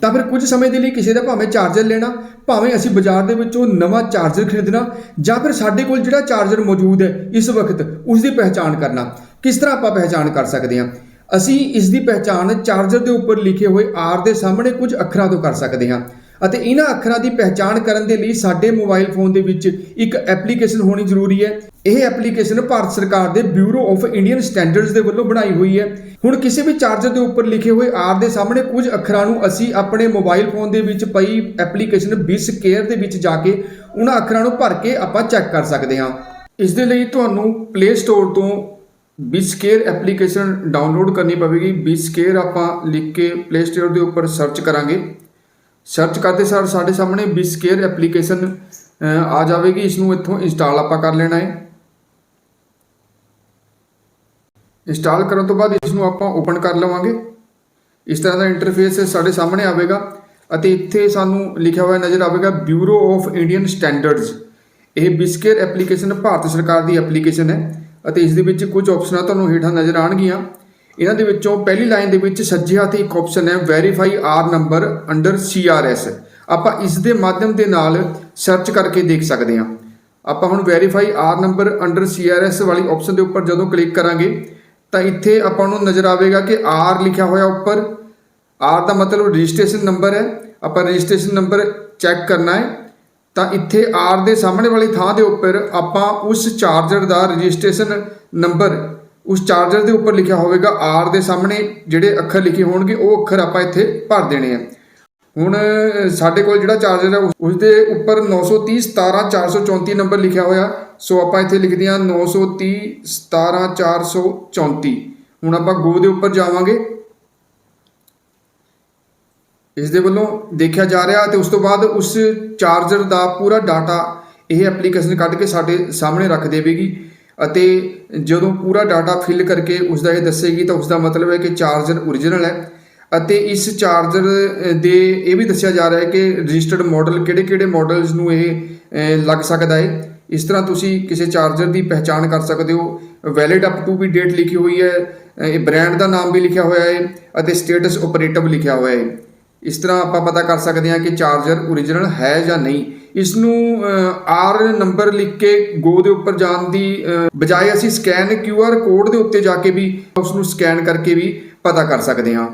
ਤਾਂ ਫਿਰ ਕੁਝ ਸਮੇਂ ਦੇ ਲਈ ਕਿਸੇ ਦਾ ਭਾਵੇਂ ਚਾਰਜਰ ਲੈਣਾ, ਭਾਵੇਂ ਅਸੀਂ ਬਾਜ਼ਾਰ ਦੇ ਵਿੱਚੋਂ ਨਵਾਂ ਚਾਰਜਰ ਖਰੀਦਣਾ, ਜਾਂ ਫਿਰ ਸਾਡੇ ਕੋਲ ਜਿਹੜਾ ਚਾਰਜਰ ਮੌਜੂਦ ਹੈ, ਇਸ ਵਕਤ ਉਸ ਦੀ ਪਹਿਚਾਣ ਕਰਨਾ। ਕਿਸ ਤਰ੍ਹਾਂ ਆਪਾਂ ਪਹਿਚਾਣ ਕਰ ਸਕਦੇ ਹਾਂ? ਅਸੀਂ ਇਸ ਦੀ ਪਹਿਚਾਣ ਚਾਰਜਰ ਦੇ ਉੱਪਰ ਲਿਖੇ ਹੋਏ R ਦੇ ਸਾਹਮਣੇ ਕੁਝ ਅੱਖਰਾਂ ਤੋਂ ਕਰ ਸਕਦੇ ਹਾਂ। ਅਤੇ ਇਹਨਾਂ ਅੱਖਰਾਂ ਦੀ ਪਹਿਚਾਣ ਕਰਨ ਦੇ ਲਈ ਸਾਡੇ ਮੋਬਾਈਲ ਫੋਨ ਦੇ ਵਿੱਚ ਇੱਕ ਐਪਲੀਕੇਸ਼ਨ ਹੋਣੀ ਜ਼ਰੂਰੀ ਹੈ। ਇਹ ਐਪਲੀਕੇਸ਼ਨ ਭਾਰਤ ਸਰਕਾਰ ਦੇ ਬਿਊਰੋ ਆਫ ਇੰਡੀਅਨ ਸਟੈਂਡਰਡਸ ਦੇ ਵੱਲੋਂ ਬਣਾਈ ਹੋਈ ਹੈ। ਹੁਣ ਕਿਸੇ ਵੀ ਚਾਰਜਰ ਦੇ ਉੱਪਰ ਲਿਖੇ ਹੋਏ ਆਰ ਦੇ ਸਾਹਮਣੇ ਕੁਝ ਅੱਖਰਾਂ ਨੂੰ ਅਸੀਂ ਆਪਣੇ ਮੋਬਾਈਲ ਫੋਨ ਦੇ ਵਿੱਚ ਪਈ ਐਪਲੀਕੇਸ਼ਨ ਬਿਸ ਕੇਅਰ ਦੇ ਵਿੱਚ ਜਾ ਕੇ ਉਹਨਾਂ ਅੱਖਰਾਂ ਨੂੰ ਭਰ ਕੇ ਆਪਾਂ ਚੈੱਕ ਕਰ ਸਕਦੇ ਹਾਂ। ਇਸ ਦੇ ਲਈ ਤੁਹਾਨੂੰ ਪਲੇ ਸਟੋਰ ਤੋਂ ਬਿਸਕੇਅਰ ਐਪਲੀਕੇਸ਼ਨ ਡਾਊਨਲੋਡ ਕਰਨੀ ਪਵੇਗੀ। ਬਿਸਕੇਅਰ ਆਪਾਂ ਲਿਖ ਕੇ ਪਲੇ ਸਟੋਰ ਦੇ ਉੱਪਰ ਸਰਚ ਕਰਾਂਗੇ। ਸਰਚ ਕਰਦੇ ਸਾਰ ਸਾਡੇ ਸਾਹਮਣੇ ਬਿਸਕੇਅਰ ਐਪਲੀਕੇਸ਼ਨ ਆ ਜਾਵੇਗੀ। ਇਸ ਨੂੰ ਇੱਥੋਂ ਇੰਸਟਾਲ ਆਪਾਂ ਕਰ ਲੈਣਾ ਹੈ। ਇੰਸਟਾਲ ਕਰਨ ਤੋਂ ਬਾਅਦ ਇਸ ਨੂੰ ਆਪਾਂ ਓਪਨ ਕਰ ਲਵਾਂਗੇ। ਇਸ ਤਰ੍ਹਾਂ ਦਾ ਇੰਟਰਫੇਸ ਸਾਡੇ ਸਾਹਮਣੇ ਆਵੇਗਾ ਅਤੇ ਇੱਥੇ ਸਾਨੂੰ ਲਿਖਿਆ ਹੋਇਆ ਨਜ਼ਰ ਆਵੇਗਾ ਬਿਊਰੋ ਆਫ ਇੰਡੀਅਨ ਸਟੈਂਡਰਡਸ ਇਹ ਬਿਸਕੇਅਰ ਐਪਲੀਕੇਸ਼ਨ ਭਾਰਤ ਸਰਕਾਰ ਦੀ ਐਪਲੀਕੇਸ਼ਨ ਹੈ ਅਤੇ ਇਸ ਦੇ ਵਿੱਚ ਕੁਝ ਆਪਸ਼ਨਾਂ ਤੁਹਾਨੂੰ ਹੇਠਾਂ ਨਜ਼ਰ ਆਣਗੀਆਂ ਇਹਨਾਂ ਦੇ ਵਿੱਚੋਂ ਪਹਿਲੀ ਲਾਈਨ ਦੇ ਵਿੱਚ ਸੱਜੇ ਹੱਥ ਇੱਕ ਆਪਸ਼ਨ ਹੈ verify R number under CRS ਆਪਾਂ ਇਸ ਦੇ ਮਾਧਿਅਮ ਦੇ ਨਾਲ ਸਰਚ ਕਰਕੇ ਦੇਖ ਸਕਦੇ ਹਾਂ। ਆਪਾਂ ਹੁਣ verify R number under CRS ਵਾਲੀ ਆਪਸ਼ਨ ਦੇ ਉੱਪਰ ਜਦੋਂ ਕਲਿੱਕ ਕਰਾਂਗੇ ਤਾਂ ਇੱਥੇ ਆਪਾਂ ਨੂੰ ਨਜ਼ਰ ਆਵੇਗਾ ਕਿ ਆਰ ਲਿਖਿਆ ਹੋਇਆ ਉੱਪਰ। ਆਰ ਦਾ ਮਤਲਬ ਰਜਿਸਟ੍ਰੇਸ਼ਨ ਨੰਬਰ ਹੈ। ਆਪਾਂ ਰਜਿਸਟ੍ਰੇਸ਼ਨ ਨੰਬਰ ਚੈੱਕ ਕਰਨਾ ਹੈ। ਤਾਂ ਇੱਥੇ ਆਰ ਦੇ ਸਾਹਮਣੇ ਵਾਲੀ ਥਾਂ ਦੇ ਉੱਪਰ ਆਪਾਂ ਉਸ ਚਾਰਜਰ ਦਾ ਰਜਿਸਟ੍ਰੇਸ਼ਨ ਨੰਬਰ, ਉਸ ਚਾਰਜਰ ਦੇ ਉੱਪਰ ਲਿਖਿਆ ਹੋਵੇਗਾ ਆਰ ਦੇ ਸਾਹਮਣੇ ਜਿਹੜੇ ਅੱਖਰ ਲਿਖੇ ਹੋਣਗੇ, ਉਹ ਅੱਖਰ ਆਪਾਂ ਇੱਥੇ ਭਰ ਦੇਣੇ ਆ। ਹੁਣ ਸਾਡੇ ਕੋਲ ਜਿਹੜਾ ਚਾਰਜਰ ਹੈ, ਉਸ- ਉਸ ਦੇ ਉੱਪਰ 930 17 434 ਨੰਬਰ ਲਿਖਿਆ ਹੋਇਆ। ਸੋ ਆਪਾਂ ਇੱਥੇ ਲਿਖਦੇ ਹਾਂ 930 17 434 ਹੁਣ ਆਪਾਂ ਗੋ ਦੇ ਉੱਪਰ ਜਾਵਾਂਗੇ। ਇਸ ਦੇ ਵੱਲੋਂ ਦੇਖਿਆ ਜਾ ਰਿਹਾ ਤੇ ਉਸ ਤੋਂ ਬਾਅਦ ਉਸ ਚਾਰਜਰ ਦਾ ਪੂਰਾ ਡਾਟਾ ਇਹ ਐਪਲੀਕੇਸ਼ਨ ਕੱਢ ਕੇ ਸਾਡੇ ਸਾਹਮਣੇ ਰੱਖ ਦੇਵੇਗੀ ਅਤੇ ਜਦੋਂ ਪੂਰਾ ਡਾਟਾ ਫਿਲ ਕਰਕੇ ਉਸ ਦਾ ਇਹ ਦੱਸੇਗੀ ਤਾਂ ਉਸ ਦਾ ਮਤਲਬ ਹੈ ਕਿ ਚਾਰਜਰ origignal ਹੈ ਅਤੇ ਇਸ ਚਾਰਜਰ ਦੇ ਇਹ ਵੀ ਦੱਸਿਆ ਜਾ ਰਿਹਾ ਹੈ ਕਿ ਰਜਿਸਟਰਡ ਮਾਡਲ ਕਿਹੜੇ-ਕਿਹੜੇ ਮਾਡਲਸ ਨੂੰ ਇਹ ਲੱਗ ਸਕਦਾ ਹੈ। ਇਸ ਤਰ੍ਹਾਂ ਤੁਸੀਂ ਕਿਸੇ ਚਾਰਜਰ ਦੀ ਪਹਿਚਾਣ ਕਰ ਸਕਦੇ ਹੋ। ਵੈਲਿਡ ਅਪ ਟੂ ਵੀ ਡੇਟ ਲਿਖੀ ਹੋਈ ਹੈ। ਇਹ ਬ੍ਰਾਂਡ ਦਾ ਨਾਮ ਵੀ ਲਿਖਿਆ ਹੋਇਆ ਹੈ ਅਤੇ ਸਟੇਟਸ ਆਪਰੇਟਿਵ ਲਿਖਿਆ ਹੋਇਆ ਹੈ। ਇਸ ਤਰ੍ਹਾਂ ਆਪਾਂ ਪਤਾ ਕਰ ਸਕਦੇ ਹਾਂ ਕਿ ਚਾਰਜਰ origignal ਹੈ ਜਾਂ ਨਹੀਂ। ਇਸ ਨੂੰ ਆਰ ਨੰਬਰ ਲਿਖ ਕੇ ਗੋ ਦੇ ਉੱਪਰ ਜਾਣ ਦੀ ਬਜਾਏ ਅਸੀਂ ਸਕੈਨ ਕਿਊ ਆਰ ਕੋਡ ਦੇ ਉੱਤੇ ਜਾ ਕੇ ਵੀ ਉਸ ਨੂੰ ਸਕੈਨ ਕਰਕੇ ਵੀ ਪਤਾ ਕਰ ਸਕਦੇ ਹਾਂ।